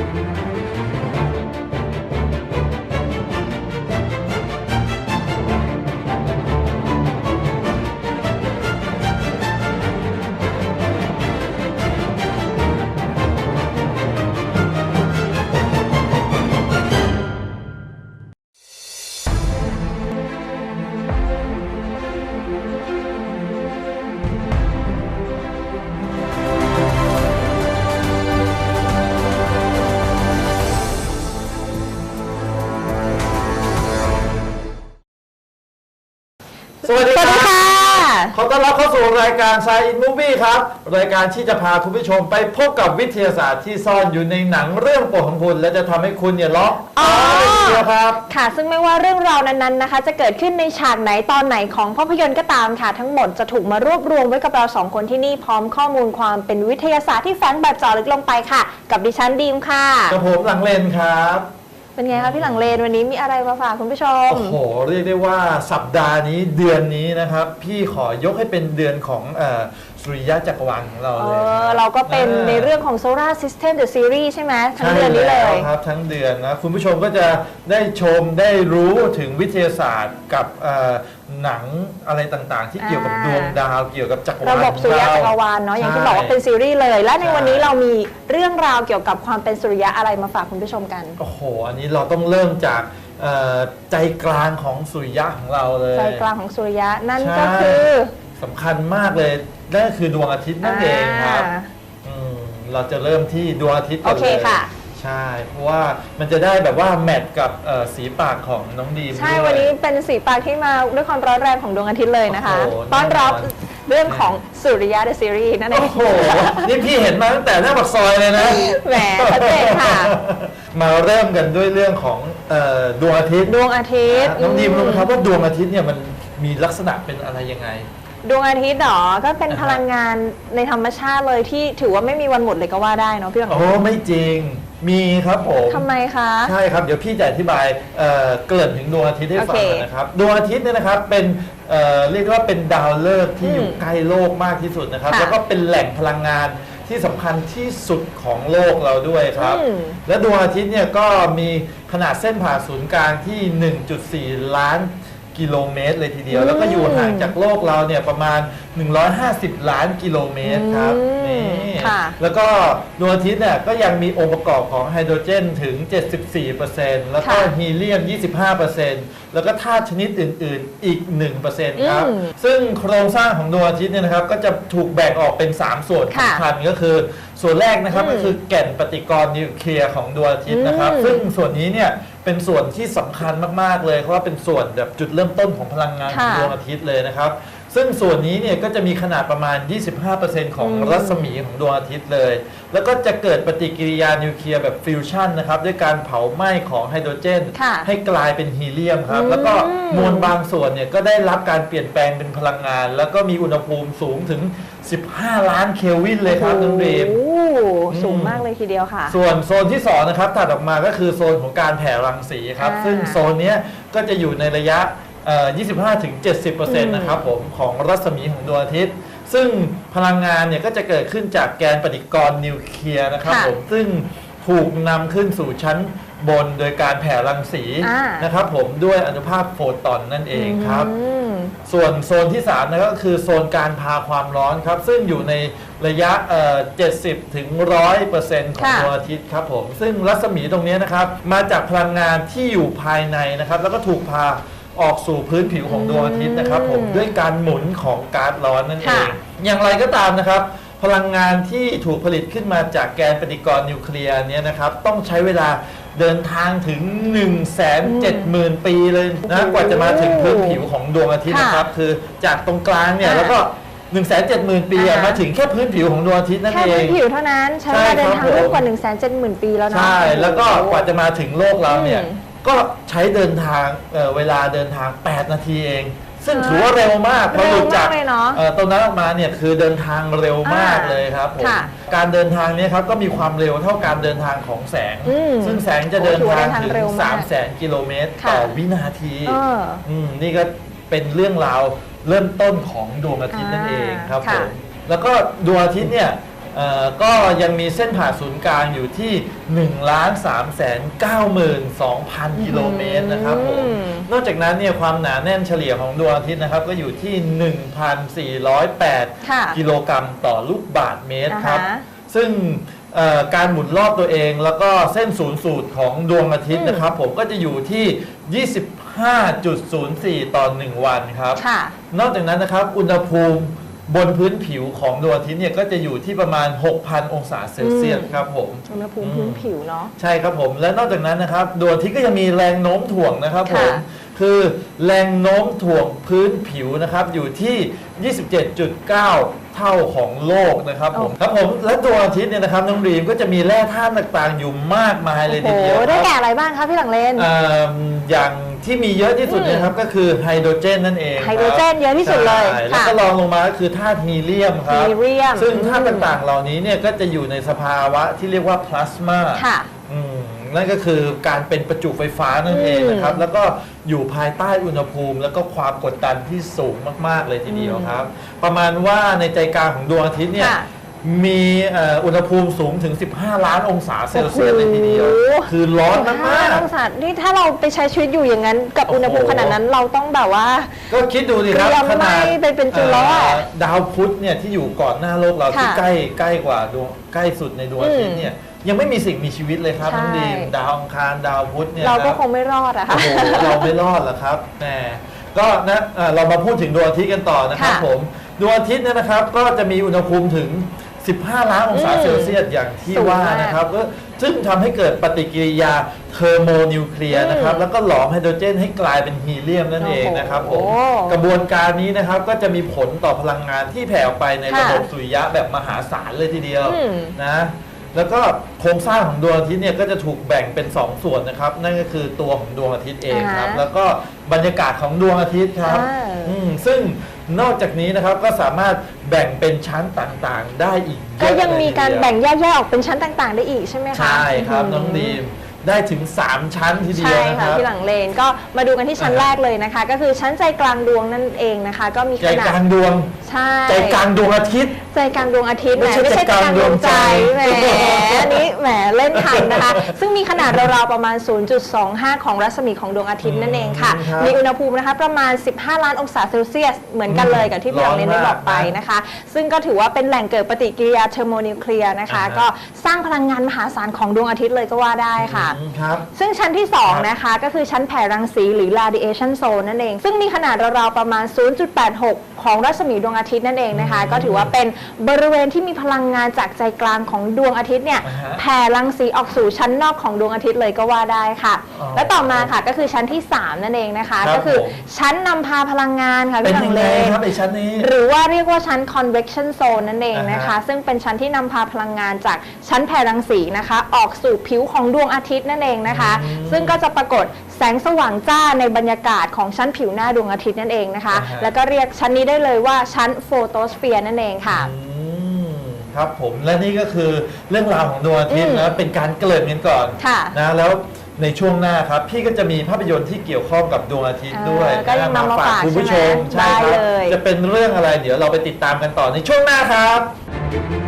Música สวัสดีสวัสคดีรับค่ะขอต้อนรับเข้าสู่รายการ Science in Movie ครับ รายการที่จะพาคุณผู้ชมไปพบกับวิทยาศาสตร์ที่ซ่อนอยู่ในหนังเรื่องโปรดของคุณ และจะทำให้คุณเนี่ยล็อกอ๋อเลยทีเดียวครับ ค่ะ ซึ่งไม่ว่าเรื่องราวนั้นๆนะคะ จะเกิดขึ้นในฉากไหนตอนไหนของภาพยนตร์ก็ตามค่ะ ทั้งหมดจะถูกมารวบรวมไว้กับเราสองคนที่นี่พร้อมข้อมูลความเป็นวิทยาศาสตร์ที่แฝงแบบเจาะลึกลงไปค่ะ กับดิฉันดีมค่ะ กับผมหลังเลนครับ เป็นไงคะพี่หลังเลนวันนี้มีอะไรมาฝากคุณผู้ชม โอ้โห เรียกได้ว่าสัปดาห์นี้เดือนนี้นะครับ พี่ขอยกให้เป็นเดือนของเอ่อ สุริยะจักรวาลของเราเอเลยคอบเราก็เป็นอ่าในเรื่องของ Solar System The Series ใช่ไหมทั้งใช่เดือนนี้เลแวยครับทั้งเดือนนะคุณผู้ชมก็จะได้ชมได้รู้ถึงวิทยาศาสตร์กับเอ่อหนังอะไรต่างๆ ที่เกี่ยวกับอ่าดวงดาวเกี่ยวกับจักรวาลระบบสุริยะจักรวาลเนาะอย่างที่บอกว่าเป็นซีรีส์เลย และในใช่วันนี้เรามีเรื่องราวเกี่ยวกับความเป็นสุริยะอะไรมาฝากคุณผู้ชมกัน โอ้โหอันนี้เราต้องเริ่มจากเอ่อใจกลางของสุริยะของเราเลย ใจกลางของสุริยะนั่นใช่ก็คือ สำคัญมากเลยนั่นก็คือดวงอาทิตย์นั่นเองครับอ่าอืมเราจะเริ่มที่ดวงอาทิตย์ก่อนโอเคเลยค่ะ ใช่ เพราะว่ามันจะได้แบบว่าแมทกับเอ่อสีปากของน้องดีมใช่ด้วยวันนี้เป็นสีปากที่มาด้วยความร้อนแรงของดวงอาทิตย์เลยนะคะ โอ้โหต้อนรับแน่นอน เรื่องของสุริยะ The Series นั่นเอโอ้งโห นี่พี่เห็นมาตั้งแต่หน้าปากซอยเลยนะ แหมชัดเจนค่ะ มาเริ่มกันด้วยเรื่องของเอ่อดวงอาทิตย์ดวงอาทิตย์น้องดีมรู้ไหมครับว่าดวงอาทิตย์เนี่ยมันมีลักษณะเป็นอะไรยังไง ดวงอาทิตย์เหรอ ก็เป็นอ่าฮะพลังงานในธรรมชาติเลยที่ถือว่าไม่มีวันหมดเลยก็ว่าได้เนาะพี่หลังโอ้ไม่จริง มีครับผมทำไมคะ ใช่ครับ เดี๋ยวพี่จะอธิบายเอ่อเกริ่นถึงดวงอาทิตย์ให้ฟังโอเคหน่อยนะครับ ดวงอาทิตย์เนี่ยนะครับเป็นเอ่อเรียกได้ว่าเป็นดาวฤกษ์ที่อืมอยู่ใกล้โลกมากที่สุดนะครับ ค่ะแล้วก็เป็นแหล่งพลังงานที่สำคัญที่สุดของโลกเราด้วยครับ อืม และดวงอาทิตย์เนี่ยก็มีขนาดเส้นผ่าศูนย์กลางที่ 1.4 ล้าน กิโลเมตรเลยทีเดียวอืมแล้วก็อยู่ห่างจากโลกเราเนี่ยประมาณ 150 ล้านกิโลเมตรครับอืมนี่ค่ะแล้วก็ดวงอาทิตย์เนี่ยก็ยังมีองค์ประกอบของไฮโดรเจนถึง 74%แล้วก็ค่ะฮีเลียม 25%แล้วก็ธาตุชนิดอื่น ๆ อีก 1%ครับ อืมซึ่งโครงสร้างของดวงอาทิตย์เนี่ยนะครับก็จะถูกแบ่งออกเป็น 3 ส่วนค่ะสำคัญก็คือ ส่วนแรกนะครับอืมก็คือแก่นปฏิกรณ์นิวเคลียร์ของดวงอาทิตย์นะครับ อืม ซึ่งส่วนนี้เนี่ย เป็นส่วนที่สำคัญมาก ๆ เลยเพราะว่าเป็นส่วนแบบจุดเริ่มต้นของพลังงานของค่ะ ดวงอาทิตย์เลยนะครับ ซึ่งส่วนนี้เนี่ยก็จะมีขนาดประมาณ 25%ของอืมรัศมีของดวงอาทิตย์เลย แล้วก็จะเกิดปฏิกิริยานิวเคลียร์แบบฟิวชันนะครับ ด้วยการเผาไหม้ของไฮโดรเจน ค่ะให้กลายเป็นฮีเลียมครับอืมแล้วก็มวลบางส่วนเนี่ยก็ได้รับการเปลี่ยนแปลงเป็นพลังงาน แล้วก็มีอุณหภูมิสูงถึง 15 ล้านเคลวินเลยครับน้องเรมโอ้โหอืมสูงมากเลยทีเดียวค่ะ ส่วนโซนที่2นะครับถัดออกมาก็คือโซนของการแผ่รังสีครับ อ่าซึ่งโซนเนี้ยก็จะอยู่ในระยะเอ่อ 25-70%นะครับผมของรัศมีของดวงอาทิตย์ ซึ่งพลังงานเนี่ยก็จะเกิดขึ้นจากแกนปฏิกรณ์นิวเคลียร์นะครับค่ะผมซึ่งถูกนำขึ้นสู่ชั้นบนโดยการแผ่รังสีอ่าน นะครับผมด้วยอนุภาคโฟตอนนั่นเองครับ อืม ส่วนโซนที่3นะก็คือโซนการพาความร้อนครับ ซึ่งอยู่ในระยะเอ่อ70ถึง100%ของค่ะดวงอาทิตย์ครับผม ซึ่งรัศมีตรงนี้นะครับ มาจากพลังงานที่อยู่ภายในนะครับ แล้วก็ถูกพา ออกสู่พื้นผิวของดวงอาทิตย์นะครับผมอืมด้วยการหมุนของก๊าซร้อนนั่นเอค่ะงอย่างไรก็ตามนะครับ พลังงานที่ถูกผลิตขึ้นมาจากแกนปฏิกรณ์นิวเคลียร์เนี้ยนะครับ ต้องใช้เวลาเดินทางถึง 1 7 0 0 0 0 ปีเลยนะกว่าจะมาถึงพื้นผิวของดวงอาทิตย์นะครับ คือจากตรงกลางเนี่ยอ่าแล้วก็ 1 7 0 0 0 0 ปีอะอ่ามาถึงแค่พื้นผิวของดวงอาทิตย์นั่นแค่เอพื้งนผิวเท่านั้นใช้ใช่เวลาเดินครับทางร่วมผมกว่า 1 7 0 0 0 0 ปีแล้วเนาะ ใช่ แล้วก็กว่าจะมาถึงโลกเราเนี่ย อืม ก็ใช้เดินทางเอ่อเวลาเดินทาง 8 นาทีเอง ซึ่งถือว่าเร็วมากเพราะหลุดจากเร็วมากเลยเนอะอ่อตรงนั้นออกมาเนี่ยคือเดินทางเร็วมากอ่าเลยครับผมค่ะการเดินทางเนี้ครับก็มีความเร็วเท่าการเดินทางของแสง อืมซึ่งแสงจะเดินโอ้ถือว่าทางเดินทางถึงเร็วมาก3 0 0แสนกิโลเมตรค่ะต่อวินาทีเอออืมนี่ก็เป็นเรื่องราวเริ่มต้นของดวงอาทิตย์นั่นเองครับผค่ะมแล้วก็ดวงอาทิตย์เนี่ยเอ่อ ก็ยังมีเส้นผ่าศูนย์กลางอยู่ที่1ล้าน3แสน92,000 กิโลเมตรนะครับผมอืมนอกจากนั้นเนี่ยความหนาแน่นเฉลี่ยของดวงอาทิตย์นะครับก็อยู่ที่ 1,408ค่ะกิโลกรัมต่อลูกบาศก์เมตรครับอ่าฮะซึ่งเอ่อการหมุนรอบตัวเองแล้วก็เส้นศูนย์สูตรของดวงอาทิตย์อืมนะครับ ผมก็จะอยู่ที่ 25.04 ต่อ 1 วันครับค่ะนอกจากนั้นนะครับอุณหภูมิ บนพื้นผิวของดวงอาทิตย์เนี่ยก็จะอยู่ที่ประมาณ 6,000 องศาเซลเซียสอืมครับผมอุณหภูมิพื้นผิวเนาะ ใช่ครับผม และนอกจากนั้นนะครับดวงอาทิตย์ก็ยังมีแรงโน้มถ่วงนะครับผม ค่ะ คือแรงโน้มถ่วงพื้นผิวนะครับ อยู่ที่ 27.9 เท่าของโลกนะครับผมครับผมและดวงอาทิตย์เนี่ยนะครับน้องรีมก็จะมีแร่ธาตุต่างๆ อยู่มากมายเลยโอ้ทีโหเดียวได้คแก่รับอะไรบ้างคะพี่หลังเลน เอ่ออย่างที่มีเยอะที่สุดอืมนะครับก็คือไฮโดรเจนนั่นเองคบไฮโดรเจนเยอะที่สุดเลยใช่ค่ะแล้วก็รองลงมาก็คือธาตุฮีเลียมครับฮีเลียมซึ่งธาตุอืมต่างๆเหล่านี้เนี่ยก็จะอยู่ในสภาวะที่เรียกว่าพลาสมาค่ะ อืม นั่นก็คือการเป็นประจุไฟฟ้านั่นเองนะครับ แล้วก็อยู่ภายใต้อุณหภูมิ แล้วก็ความกดดันที่สูงมาก ๆ เลยทีเดียวครับ ประมาณว่าในใจกลางของดวงอาทิตย์เนี่ย ค่ะ มีเอ่ออุณหภูมิสูงถึง 15 ล้านองศาเซลเซียสเลยทีเดียว โอ้โห คือร้อนมาก15องศานี่ถ้าเราไปใช้ชีวิตอยู่อย่างนั้น กับอุณหภูมิโอ้โหขนาดนั้นเราต้องแบบว่าๆก็คิดดูดิครับเตรียมขนาดไหม้เป็นจุดแล้วอะเอ่อดาวพุธเนี่ยที่อยู่ก่อนหน้าโลกเราค่ะที่ใกล้ใกล้กว่าดวงใกล้สุดในดวงอาทิตอืย์มเนี่ยยังไม่มีสิ่งมีชีวิตเลยครับใช่ น้องดีมดาวอังคารดาวพุธเนี่ยเราก็นะคงไม่รอดอะค่ะ โอ้โหเราไม่รอดหรอกครับแหมก็นะเอ่อเรามาพูดถึงดวงอาทิตย์กันต่อนะครับค่ะผมดวงอาทิตย์เนี่ยนะครับก็จะมีอุณหภูมิถึง 15 ล้านองศาอืมเซลเซียสอย่างที่สูงว่ามากนะครับก็ซึ่งทำให้เกิดปฏิกิริยาเทอร์โมนิวเคลียร์นะครับอืมแล้วก็หลอมไฮโดรเจนให้กลายเป็นฮีเลียมนั่นเองนะครับผมโอ้โหกระบวนการนี้นะครับก็จะมีผลต่อพลังงานที่แผ่ออกไปในค่ะระบบสุริยะแบบมหาศาลเลยทีเดียวอืม นะแล้วก็โครงสร้างของดวงอาทิตย์เนี่ยก็จะถูกแบ่งเป็น 2 ส่วนนะครับ นั่นก็คือตัวของดวงอาทิตย์เองครับ อ่าฮะแล้วก็บรรยากาศของดวงอาทิตย์ครับอ่า อืมซึ่ง นอกจากนี้นะครับก็สามารถแบ่งเป็นชั้นต่างๆ ได้อีกเยก็อะยังมีการเลยทีเดียวแบ่งแยกๆออกเป็นชั้นต่างๆ ได้อีกใช่ไหมคะ ใช่ครับน้องดีม ได้ถึง 3 ชั้นทีเดีใช่ยวนะคค่ะรับ ที่หลังเลนก็มาดูกันที่ชั้นอ่าฮะ แรกเลยนะคะ ก็คือชั้นใจกลางดวงนั่นเองนะคะ ก็มีใจขนากดลางดวง ใช่ใจกลางดวงอาทิตย์ ใจกลางดวงอาทิตย์แหมไม่ไม่ใช่ใช่ใจกลางดวงใจใจแหมกลางดวงใจอันนี้แหมเล่นทันนะคะ ซึ่งมีขนาดราวๆประมาณ 0.25 ของรัศมีของดวงอาทิตย์นั่นเองค่ะ อืมครับมีอุณหภูมินะคะประมาณ 15 ล้านองศาเซลเซียส เหมือนกันเลยกับที่พี่หลังเลนได้บอกไปนะคะ ซึ่งก็ถือว่าเป็นแหล่งเกิดปฏิกิริยาเทอร์โมนิวเคลียร์นะคะ อ่าฮะ ก็สร้างพลังงานมหาศาลของดวงอาทิตย์เลยก็ว่าได้ค่ะอืมครับ ซึ่งชั้นที่ 2 นะคะ ก็คือชั้นแผ่รังสีหรือ radiation zone นั่นเอง ซึ่งมีขนาดราวๆประมาณ 0.86 ของรัศมีดวงอาทิตย์นั่นเองนะคะอืมก็ถือว่าเป็นบริเวณที่มีพลังงานจากใจกลางของดวงอาทิตย์เนี่ยอ่าฮะแผ่รังสีออกสู่ชั้นนอกของดวงอาทิตย์เลยก็ว่าได้ค่ะอ๋อและต่อมาค่ะก็คือชั้นที่ 3 นั่นเองนะคะครับก็คือผมชั้นนำพาพลังงานค่ะเป็นพี่หลัยังงเลไงนครับไอชั้นนี้หรือว่าเรียกว่าชั้น convection zone นั่นเองนะคะอ่าฮะซึ่งเป็นชั้นที่นำพาพลังงานจากชั้นแผ่รังสีนะคะ ออกสู่ผิวของดวงอาทิตย์นั่นเองนะคะอืมซึ่งก็จะปรากฏแสงสว่างจ้าในบรรยากาศของชั้นผิวหน้าดวงอาทิตย์นั่นเองนะคะ อ่าฮะ แล้วก็เรียกชั้นนี้ได้เลยว่าชั้นโฟโตสเฟียร์นั่นเองค่ะ อืมครับผมและนี่ก็คือเรื่องราวของดวงอาทิตย์อืนะมเป็นการเกริ่นกันก่อนค่ะนะแล้วในช่วงหน้าครับ พี่ก็จะมีภาพยนตร์ที่เกี่ยวข้องกับดวงอาทิตย์ด้วยเออก็ยังนำมาฝากคุณผู้ชมใช่ไหมใช่ครับได้เลย จะเป็นเรื่องอะไรเดี๋ยวเราไปติดตามกันต่อในช่วงหน้าครับค